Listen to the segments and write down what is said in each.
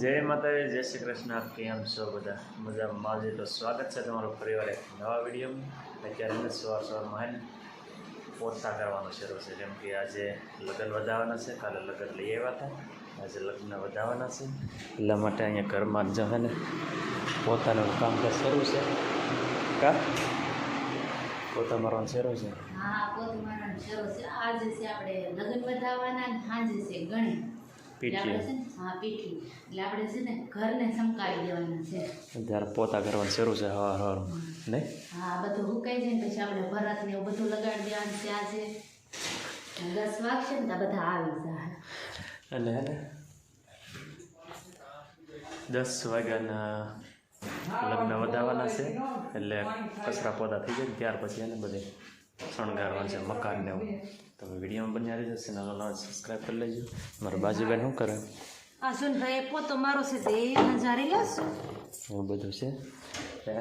જય માતાજી, જય શ્રી કૃષ્ણ. કેમ છો બધા? મજામાં? માવજી તો સ્વાગત છે તમારું પરિવાર એક નવા વિડીયોમાં. અત્યારે અમે સવાર સવારમાં હે ને પોતા કરવાનું શરૂ છે. જેમ કે આજે લગ્ન વધારવાના છે. કાલે લગ્ન લઈ આવ્યા હતા. આજે લગ્ન વધારવાના છે. એટલા માટે અહીંયા ઘરમાં જ છે ને પોતાનું કામકાજ શરૂ છે. કા? પોતા મારવાનું શરૂ છે? હા, પોતા મારવાનું શરૂ છે. આજે છે આપણે લગ્ન વધાવવાના સાંજે છે ગણી એટલે છે ને હા પીઠી એટલે આપણે છે ને ઘરને સંકાળી દેવાના છે. ત્યારે પોતા કરવાનું શરૂ છે હવાર હવારમાં. નહીં? હા બધું હુકાઈ જાય ને પછી આપણે ભરત ને એવું બધું લગાડી દેવાનું છે આજે દસ વાગશે ને બધા આવી જાય. એટલે હે ને દસ વાગ્યાના લગ્ન વધારવાના છે એટલે કચરા પોતા થઈ જાય ત્યાર પછી એને બધે. શણગારવાનું છે મકાન ને એવું. તમે વિડીયોમાં બન્યા રહેજો ચેનલ સબસ્ક્રાઈબ કરી લેજો. મારા બાજુબેન શું કરે? આ સુનભાઈ પોતો મારો છે તે નજારી લેશું. એવું બધું છે? હે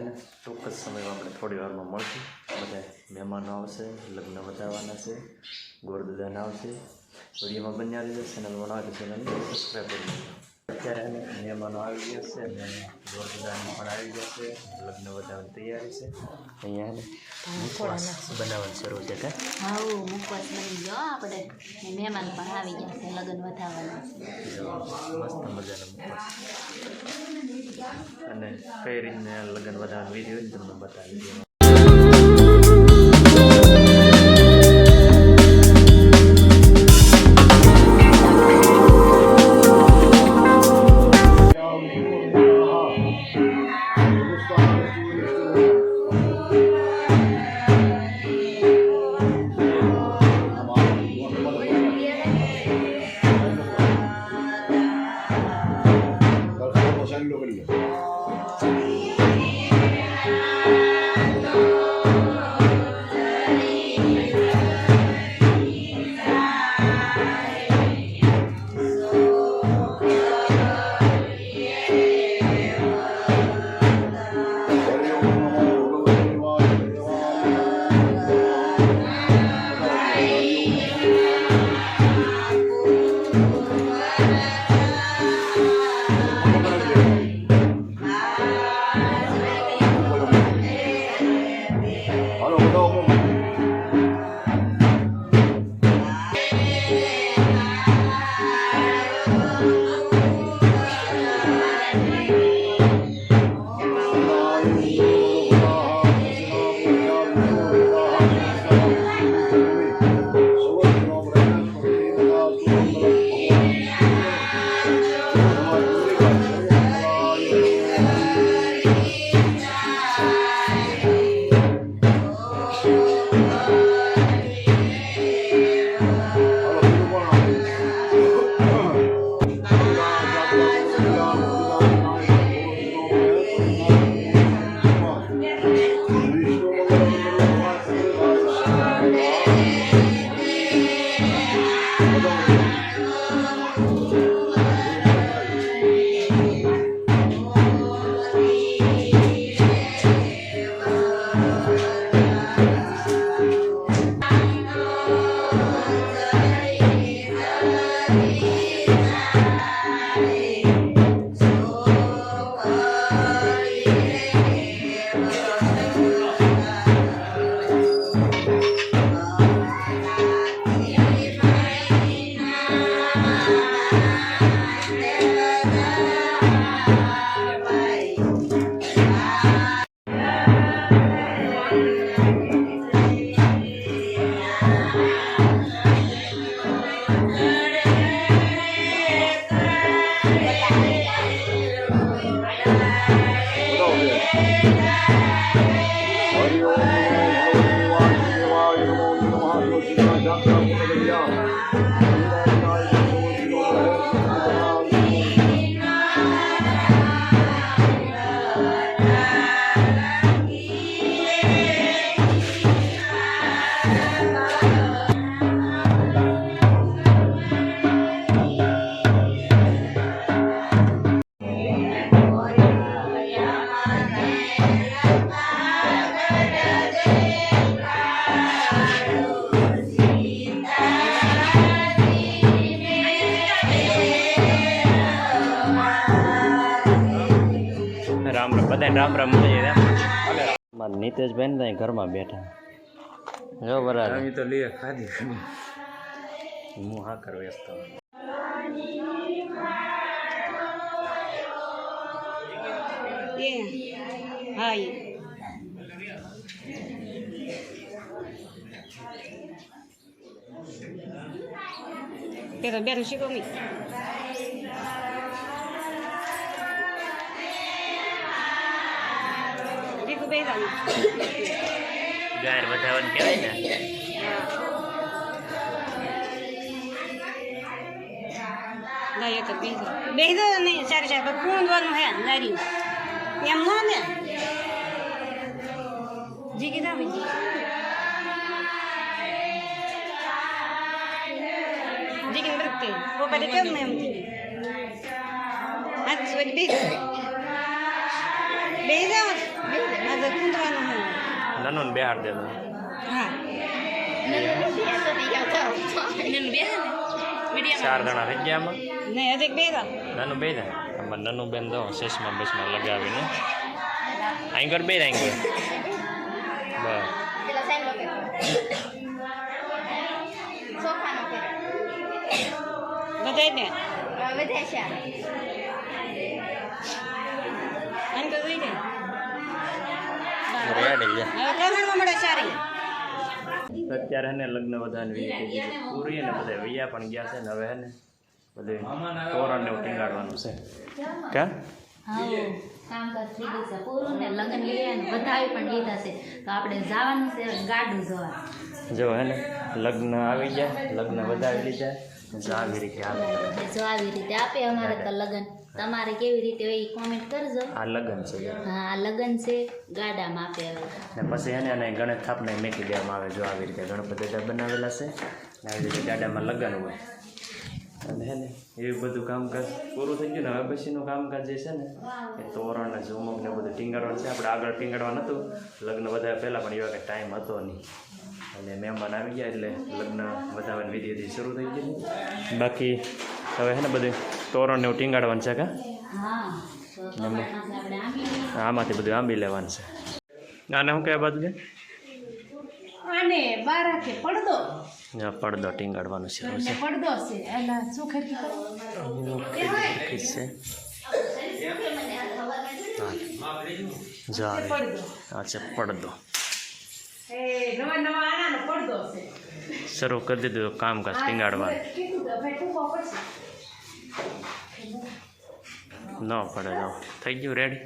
ટૂંક જ સમયમાં આપણે થોડી વારમાં મળશું. બધા મહેમાનો આવશે લગ્ન વધારવાના છે ગોરદાદાના આવશે. વિડીયોમાં બન્યા રહેજો ચેનલ આવે તો ચેનલને સબસ્ક્રાઈબ કરી અત્યારે એને મહેમાનો આવી ગયા છે અને ગોરદાદાની પણ આવી ગયા છે લગ્ન વધારવાની તૈયારી છે. અહીંયા મુખવાસ બનાવવાનું શરૂ છે કે? હા મુખવાસ બની ગયો. આપણે મહેમાન પણ આવી ગયા છે લગ્ન વધારવાના. મસ્ત મજાનો મુખવાસ. અને કઈ રીતના લગ્ન વધારવાની વિધિ હોય તમને બતાવી દઉં રામ રામ બધાને રામ રામ નીતેશભાઈ ને ઘરમાં બેઠા. જો બરાબર તો લે ખાધી હું હા કરું વ્યસ્ત હા એ તે તો બેન શીખો મી શીખું બે જાણ ગાયર વધારવાનું કહેવાય ને ના એ તો બેસો બેસો નહીં સારી સાહેબ કૂંદવાનું હે નારી એમ ન ને જી કીધા બીજી જી કીધું બરકતે પોપાટી કેમ ને એમ હાથ સોચ બે બે જાવ આ તો કૂંદવાનું હે નાનું બેહાડ દેતો હા. ચાર જણા થઈ ગયા આમાં. નહીં હજી બે જાવ નાનું બે ને આમાં નાનું બેન દો શેષમાં બેસમાં લગાવીને અહીં બે અહીં બસ. બધા ને? રેડી છે. અત્યારે ને લગ્ન બધાને વી પૂરી ને બધા વૈયા પણ ગયા છે ને હવે હે ને બધું તોરણ ને ટીંગાડવાનું છે. કા? હા કામકાજ થઈ ગયું છે. પૂરું ને લગ્ન લીધા ને વધાવી પણ લીધા છે. તો આપણે જવાનું છે ગાડું જોવા. જો હે ને લગ્ન આવી જાય લગ્ન વધાવી લીધા. જો આવી રીતે આવે જો આવી રીતે આપે અમારે તો લગ્ન. તમારે કેવી રીતે હોય એ કોમેન્ટ કરજો. આ લગ્ન છે હા આ લગ્ન છે. ગાડામાં આપે હવે. ને પછી એને અને ગણેશ થાપને મેકી દેવામાં આવે જો આવી રીતે ગણપતિ દાદા બનાવેલા છે. આવી રીતે ગાડામાં લગ્ન હોય. અને હે ને એવું બધું કામકાજ પૂરું થઈ ગયું ને હવે પછીનું કામકાજ જે છે ને એ તોરણ ને ઝુમક ને બધું ટીંગાડવાનું છે. આપણે આગળ ટીંગાડવાનું હતું. લગ્ન વધારે પહેલાં પણ એવા કંઈ ટાઈમ હતો નહીં. અને મહેમાન આવી ગયા એટલે લગ્ન વધારવાની વિધિ શરૂ થઈ ગઈ. બાકી હવે હે ને બધું તોરણ ને એવું ટીંગાડવાનું છે કે? આમાંથી બધું આંબી લેવાનું છે. આને શું કહેવા બાજુ આને બાર રાખે પડદો ટીંગાડવાનું છે પડદો છે શું છે. પડદો. આ છે. શરૂ કરી દીધું કામકાજ ટીંગાડવાનું. ન પડે તો થઈ ગયું રેડી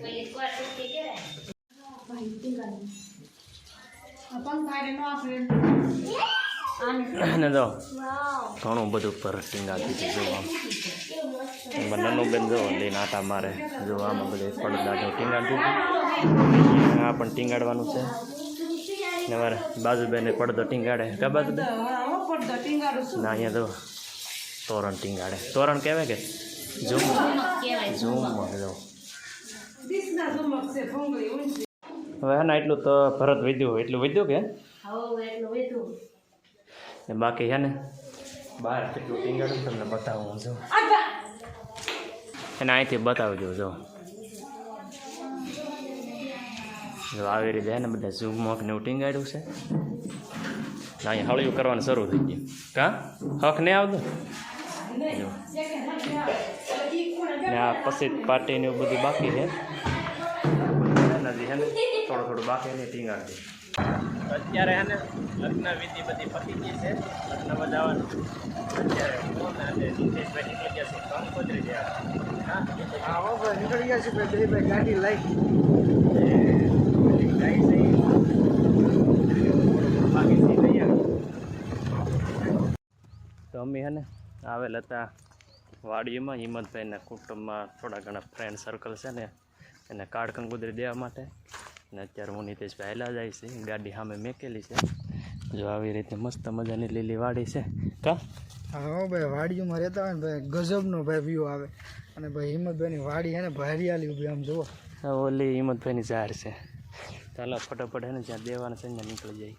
અને જો ઘણું બધું પર ટીંગાડી દીધું જો આમ બેન જો લઈને આટા મારે જો આમાં બધું પડદા જો ટીંગાડી દીધું. આ પણ ટીંગાડવાનું છે. ને મારે બાજુબેને પડદો ટીંગાડે. કા શું ના અહીંયા તો તોરણ ટીંગાડે. તોરણ કહેવાય કે? જો ઝુમક ભૂંગળી ઊંચી હવે હે ને એટલું તો ભરત વધ્યું એટલું વધ્યું કે? બાકી હે ને? બહાર કેટલું ટીંગાડું તમને બતાવું, જો. એને અહીંથી બતાવજો, જો. જો આવી રીતે ને બધા ઝૂમક ને ટીંગાડ્યું છે. અહીંયા હળિયું કરવાનું શરૂ થઈ ગયું. કા? હક નહીં આવતું? જો ને આ પછી પાર્ટી ને એવું બધું બાકી છે. એનાથી ને થોડું થોડું બાકી ને ટીંગાડી અત્યારે છે ને લગ્ન વિધિ બધી પતી ગઈ છે. લગ્ન બજાવવાનું અત્યારે ફોન અને નીતેશભાઈ નીકળી ગયા છે હા? હા હો નીકળી ગયા છે ભાઈ ગાડી લઈ. ગાય છે. લઈ. તો અમે હે ને આવેલ હતા વાડીમાં હિંમતભાઈના કુટુંબમાં થોડા ઘણા ફ્રેન્ડ સર્કલ છે ને એને કંકોત્રી દેવા માટે. ને અત્યારે હું નીતેશભાઈ હેલા જાય છે ગાડી સામે મેકેલી છે. જો આવી રીતે મસ્ત મજાની લીલી વાડી છે. કા? હા ભાઈ વાડીઓમાં રહેતા હોય ને ભાઈ ગજબનો ભાઈ વ્યૂ આવે. અને ભાઈ હિંમતભાઈની વાડી હે ને ભાઈ હરિયાળી ઊભી આમ જુઓ. ઓલી હિંમતભાઈની ઝાડ છે. ચાલો ફટાફટ હે ને જ્યાં દેવાના છે ત્યાં નીકળી જાય.